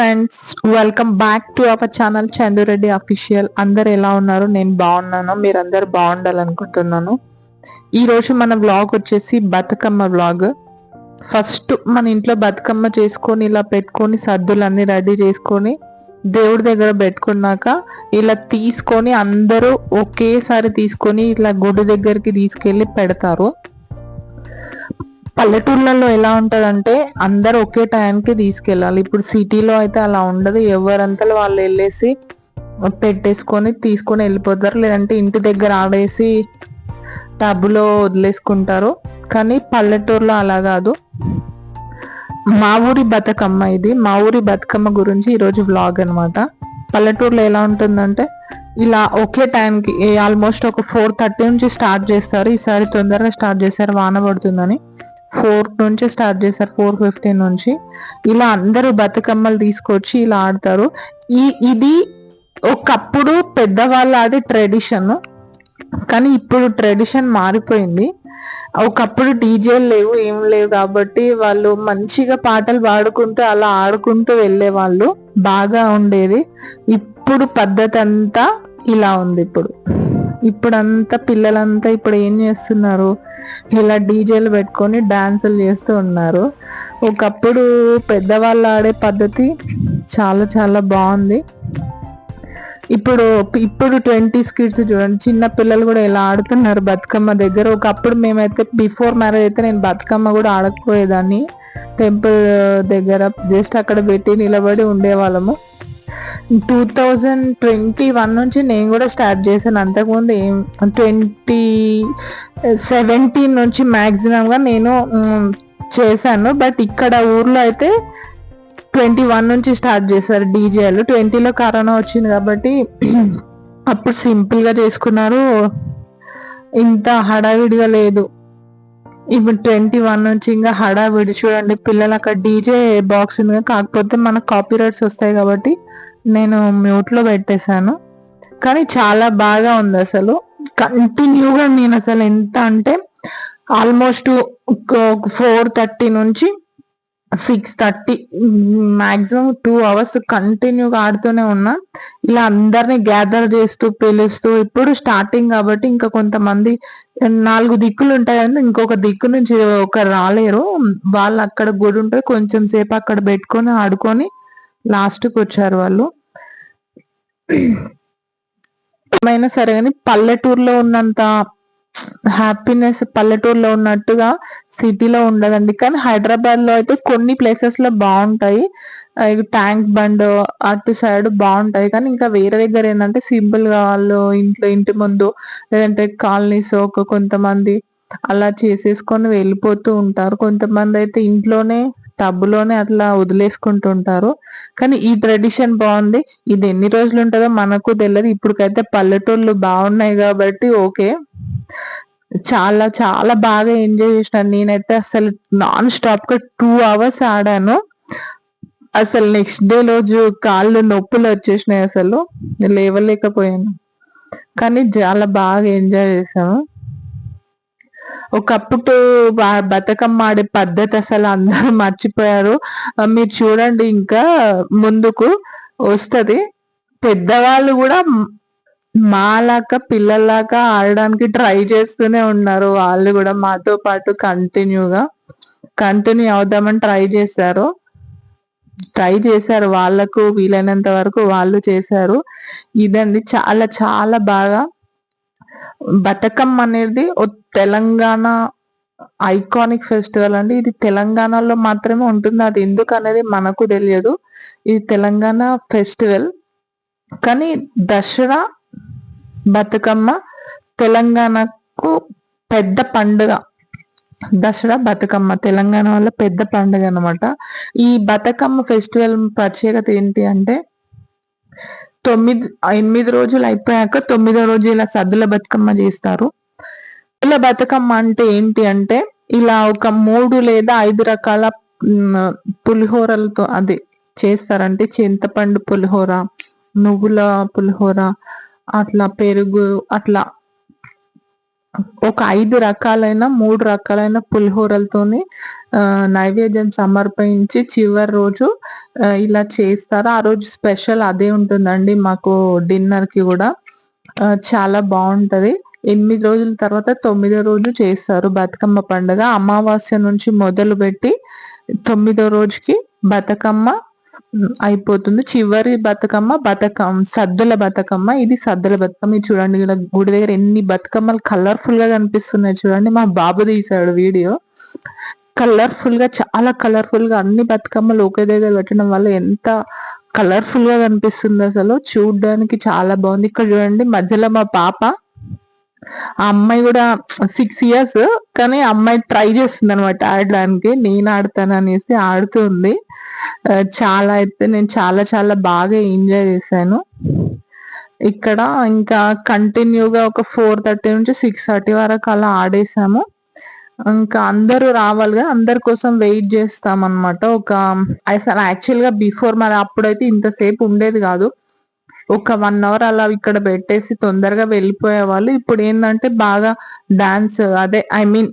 Friends welcome back to our channel Chandu Reddy official అందరు ఎలా ఉన్నారు? నేను బాగున్నాను. మీరందరు బాగుండాలనుకుంటున్నాను. ఈరోజు మన వ్లాగ్ వచ్చేసి బతుకమ్మ వ్లాగ్ ఫస్ట్ మన ఇంట్లో బతుకమ్మ చేసుకొని ఇలా పెట్టుకొని సద్దులన్నీ రెడీ చేసుకొని దేవుడి దగ్గర పెట్టుకున్నాక ఇలా తీసుకొని అందరూ ఒకేసారి తీసుకొని ఇలా గుడి దగ్గరికి తీసుకెళ్ళి పెడతారు. పల్లెటూర్లలో ఎలా ఉంటుందంటే అందరు ఒకే టైంకి తీసుకెళ్ళాలి. ఇప్పుడు సిటీలో అయితే అలా ఉండదు. ఎవరంతలో వాళ్ళు వెళ్ళేసి పెట్టేసుకొని తీసుకొని వెళ్ళిపోతారు. లేదంటే ఇంటి దగ్గర ఆడేసి టబ్లో వదిలేసుకుంటారు. కానీ పల్లెటూరులో అలా కాదు. మా ఊరి బతుకమ్మ ఇది. మా ఊరి బతుకమ్మ గురించి ఈరోజు వ్లాగ్ అనమాట పల్లెటూరులో ఎలా ఉంటుందంటే ఇలా ఒకే టైంకి ఆల్మోస్ట్ ఒక ఫోర్ థర్టీ నుంచి స్టార్ట్ చేస్తారు. ఈసారి తొందరగా స్టార్ట్ చేశారు వాన పడుతుందని. ఫోర్ నుంచి స్టార్ట్ చేశారు ఫోర్ ఫిఫ్టీన్ నుంచి. ఇలా అందరూ బతుకమ్మలు తీసుకొచ్చి ఇలా ఆడతారు. ఈ ఇది ఒకప్పుడు పెద్దవాళ్ళు ఆడే ట్రెడిషన్. కానీ ఇప్పుడు ట్రెడిషన్ మారిపోయింది. ఒకప్పుడు డీజేలు లేవు ఏం లేవు కాబట్టి వాళ్ళు మంచిగా పాటలు పాడుకుంటూ అలా ఆడుకుంటూ వెళ్ళేవాళ్ళు. బాగా ఉండేది. ఇప్పుడు పద్ధతి అంతా ఇలా ఉంది ఇప్పుడు. ఇప్పుడంతా పిల్లలంతా ఇప్పుడు ఏం చేస్తున్నారు? ఇలా డీజేలు పెట్టుకొని డాన్సులు చేస్తూ ఉన్నారు. ఒకప్పుడు పెద్దవాళ్ళు ఆడే పద్ధతి చాలా చాలా బాగుంది. ఇప్పుడు ఇప్పుడు ట్వంటీ స్కిడ్స్ చూడండి చిన్న పిల్లలు కూడా ఇలా ఆడుతున్నారు బతుకమ్మ దగ్గర. ఒకప్పుడు మేమైతే బిఫోర్ మ్యారేజ్ అయితే నేను బతుకమ్మ కూడా ఆడకపోయేదాన్ని. టెంపుల్ దగ్గర జస్ట్ అక్కడ పెట్టి నిలబడి ఉండేవాళ్ళము. టూ థౌజండ్ ట్వంటీ వన్ నుంచి నేను కూడా స్టార్ట్ చేశాను. అంతకుముందు ఏం ట్వంటీ సెవెంటీన్ నుంచి మ్యాక్సిమంగా నేను చేశాను. బట్ ఇక్కడ ఊర్లో అయితే ట్వంటీ వన్ నుంచి స్టార్ట్ చేశారు డీజేలు ట్వంటీలో కరోనా వచ్చింది కాబట్టి అప్పుడు సింపుల్గా చేసుకున్నారు. ఇంత హడావిడిగా లేదు. ఇప్పుడు ట్వంటీ వన్ నుంచి ఇంకా హడావిడి చూడండి. పిల్లలు అక్కడ డీజే బాక్స్ ఉంది. కాకపోతే మనకు కాపీ రైట్స్ వస్తాయి కాబట్టి నేను మ్యూట్లో పెట్టేశాను. కానీ చాలా బాగా ఉంది అసలు. కంటిన్యూగా నేను అసలు ఎంత అంటే ఆల్మోస్ట్ ఫోర్ థర్టీ నుంచి six thirty maximum two hours కంటిన్యూగా ఆడుతూనే ఉన్నా. ఇలా అందరిని గ్యాదర్ చేస్తూ పిలుస్తూ ఇప్పుడు స్టార్టింగ్ కాబట్టి ఇంకా కొంతమంది నాలుగు దిక్కులు ఉంటాయి కానీ ఇంకొక దిక్కు నుంచి ఒక రాలేరు. వాళ్ళు అక్కడ గుడి ఉంటే కొంచెం సేపు అక్కడ పెట్టుకొని ఆడుకొని లాస్ట్కి వచ్చారు వాళ్ళు. ఏమైనా సరే కానీ పల్లెటూరులో ఉన్నంత హ్యాపీనెస్ పల్లెటూరులో ఉన్నట్టుగా సిటీలో ఉండదండి. కానీ హైదరాబాద్లో అయితే కొన్ని ప్లేసెస్లో బాగుంటాయి. ట్యాంక్ బండ్ అటు సైడ్ బాగుంటాయి. కానీ ఇంకా వేరే దగ్గర ఏంటంటే సింపుల్గా వాళ్ళు ఇంట్లో ఇంటి ముందు లేదంటే కాలనీస్ ఒక కొంతమంది అలా చేసేసుకొని వెళ్ళిపోతూ ఉంటారు. కొంతమంది అయితే ఇంట్లోనే టబ్బులోనే అట్లా వదిలేసుకుంటుంటారు. కానీ ఈ ట్రెడిషన్ బాగుంది. ఇది ఎన్ని రోజులు ఉంటుందో మనకు తెలియదు. ఇప్పటికైతే పల్లెటూళ్ళు బాగున్నాయి కాబట్టి ఓకే. చాలా చాలా బాగా ఎంజాయ్ చేసినాను. నేనైతే అసలు నాన్ స్టాప్గా టూ అవర్స్ ఆడాను. అసలు నెక్స్ట్ డే రోజు కాళ్ళు నొప్పులు వచ్చేసినాయి అసలు. లేవలేకపోయాను. కానీ చాలా బాగా ఎంజాయ్ చేసాము ఒకప్పుడు బతుకమ్మ ఆడే పద్ధతి అసలు అందరూ మర్చిపోయారు. మీరు చూడండి ఇంకా ముందుకు వస్తుంది. పెద్దవాళ్ళు కూడా మాలాగా పిల్లలాగా ఆడడానికి ట్రై చేస్తూనే ఉన్నారు. వాళ్ళు కూడా మాతో పాటు కంటిన్యూగా కంటిన్యూ అవుదామని ట్రై చేశారు. ట్రై చేశారు. వాళ్ళకు వీలైనంత వరకు వాళ్ళు చేశారు. ఇదండి చాలా చాలా బాగా బతుకమ్మ అనేది తెలంగాణ ఐకానిక్ ఫెస్టివల్ అండి. ఇది తెలంగాణలో మాత్రమే ఉంటుంది. అది ఎందుకు అనేది మనకు తెలియదు. ఇది తెలంగాణ ఫెస్టివల్. కానీ దసరా బతుకమ్మ తెలంగాణకు పెద్ద పండుగ. దసరా బతుకమ్మ తెలంగాణ వల్ల పెద్ద పండుగ అనమాట ఈ బతుకమ్మ ఫెస్టివల్ ప్రత్యేకత ఏంటి అంటే తొమ్మిది ఎనిమిది రోజులు అయిపోయాక తొమ్మిదో రోజు ఇలా సద్దుల బతుకమ్మ చేస్తారు. సద్దుల బతుకమ్మ అంటే ఏంటి అంటే ఇలా ఒక మూడు లేదా ఐదు రకాల పులిహోరలతో అది చేస్తారంటే చింతపండు పులిహోర నువ్వుల పులిహోర అట్లా పెరుగు అట్లా ఒక ఐదు రకాలైన మూడు రకాలైన పులిహోరలతోని నైవేద్యం సమర్పించి చివరి రోజు ఇలా చేస్తారు. ఆ రోజు స్పెషల్ అదే ఉంటుందండి. మాకు డిన్నర్కి కూడా చాలా బాగుంటుంది. ఎనిమిది రోజుల తర్వాత తొమ్మిదో రోజు చేస్తారు బతుకమ్మ పండుగ. అమావాస్య నుంచి మొదలు పెట్టి తొమ్మిదో రోజుకి బతుకమ్మ అయిపోతుంది. చివరి బతుకమ్మ బతుకమ్మ సద్దుల బతుకమ్మ. ఇది సద్దుల బతుకమ్మ. ఇది చూడండి ఇలా గుడి దగ్గర ఎన్ని బతుకమ్మలు కలర్ఫుల్గా కనిపిస్తున్నాయి చూడండి. మా బాబు తీసాడు వీడియో. కలర్ఫుల్గా చాలా కలర్ఫుల్గా అన్ని బతుకమ్మలు ఒకే దగ్గర పెట్టడం వల్ల ఎంత కలర్ఫుల్గా కనిపిస్తుంది అసలు. చూడడానికి చాలా బాగుంది. ఇక్కడ చూడండి మధ్యలో మా పాప ఆ అమ్మాయి కూడా సిక్స్ ఇయర్స్ కానీ అమ్మాయి ట్రై చేస్తుంది అనమాట ఆడడానికి. నేను ఆడతాను అనేసి ఆడుతుంది. చాలా అయితే నేను చాలా చాలా బాగా ఎంజాయ్ చేశాను. ఇక్కడ ఇంకా కంటిన్యూగా ఒక ఫోర్ థర్టీ నుంచి సిక్స్ థర్టీ వరకు అలా ఆడేసాము ఇంకా అందరూ రావాలిగా అందరి కోసం వెయిట్ చేస్తాం అనమాట ఒక అసలు యాక్చువల్గా బిఫోర్ మరి అప్పుడైతే ఇంతసేపు ఉండేది కాదు. ఒక వన్ అవర్ అలా ఇక్కడ పెట్టేసి తొందరగా వెళ్ళిపోయే వాళ్ళు. ఇప్పుడు ఏంటంటే బాగా డాన్స్ అదే ఐ మీన్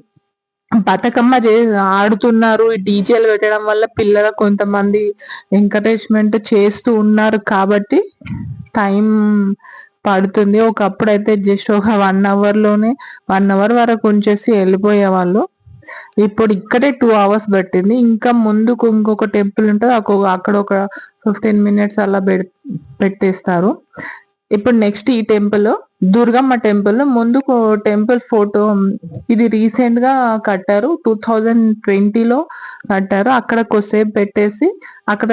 బతుకమ్మ చే ఆడుతున్నారు. డీజేలు పెట్టడం వల్ల పిల్లలు కొంతమంది ఎంకరేజ్మెంట్ చేస్తూ ఉన్నారు కాబట్టి టైం పడుతుంది. ఒకప్పుడు అయితే జస్ట్ ఒక వన్ అవర్లోనే వన్ అవర్ వరకు ఉంచేసి వెళ్ళిపోయే వాళ్ళు ఇప్పుడు ఇక్కడే టూ అవర్స్ పెట్టింది. ఇంకా ముందుకు ఇంకొక టెంపుల్ ఉంటుంది. అక్కడ ఒక ఫిఫ్టీన్ మినిట్స్ అలా పెట్టేస్తారు. ఇప్పుడు నెక్స్ట్ ఈ టెంపుల్ దుర్గమ్మ టెంపుల్ ముందుకు టెంపుల్ ఫోటో ఇది రీసెంట్గా కట్టారు. టూ థౌజండ్ ట్వంటీలో కట్టారు. అక్కడ కొద్దిసేపు పెట్టేసి అక్కడ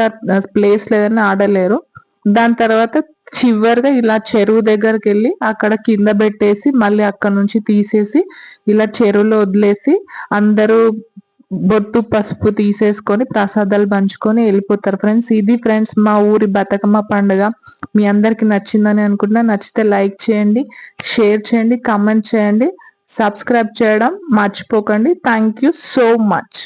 ప్లేస్ లేదని ఆడలేరు. దాని తర్వాత చివరిగా ఇలా చెరువు దగ్గరికి వెళ్ళి అక్కడ కింద పెట్టేసి మళ్ళీ అక్కడ నుంచి తీసేసి ఇలా చెరువులో వదిలేసి అందరూ బొట్టు పసుపు తీసేసుకొని ప్రసాదాలు పంచుకొని వెళ్ళిపోతారు. ఫ్రెండ్స్ ఇది ఫ్రెండ్స్ మా ఊరి బతుకమ్మ పండుగ. మీ అందరికి నచ్చిందని అనుకుంటున్నా. నచ్చితే లైక్ చేయండి షేర్ చేయండి కమెంట్ చేయండి సబ్స్క్రైబ్ చేయడం మర్చిపోకండి. Thank you so much